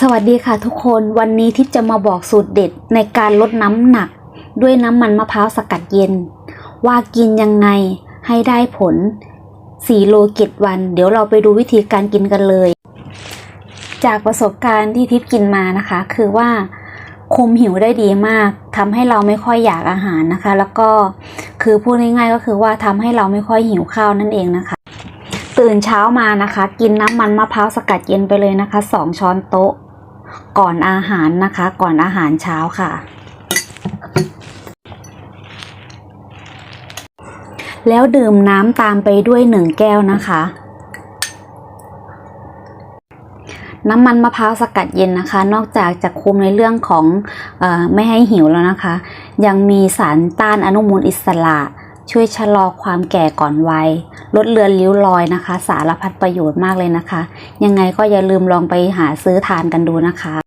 สวัสดีค่ะทุกคนวันนี้ทิพย์จะมาบอกสูตรเด็ดในการลดน้ำหนัก ด้วยน้ำมันมะพร้าวสกัดเย็น ว่ากินยังไงให้ได้ผล 4 โลเกตวัน เดี๋ยวเราไปดูวิธีการกินกันเลย จากประสบการณ์ที่ทิพย์กินมานะคะ คือว่าคุมหิวได้ดีมากทำให้เราไม่ค่อยอยากอาหารนะคะ แล้วก็คือพูดง่ายๆก็คือว่าทำให้เราไม่ค่อยหิวข้าวนั่นเองนะคะ ตื่นเช้ามานะคะ กินน้ำมันมะพร้าวสกัดเย็นไปเลยนะคะสองช้อนโต๊ะ ก่อนอาหารนะคะ ก่อนอาหารเช้าค่ะ แล้วดื่มน้ำตามไปด้วยหนึ่งแก้วนะคะ น้ำมันมะพร้าวสกัดเย็นนะคะ นอกจากจะคุมในเรื่องของอไม่ให้หิวแล้วนะคะ ยังมีสารต้านอนุมูลอิสระ ช่วยชะลอความแก่ก่อนวัย ลดเลือนริ้วรอยนะคะ สารพัดประโยชน์มากเลยนะคะ ยังไงก็อย่าลืมลองไปหาซื้อทานกันดูนะคะ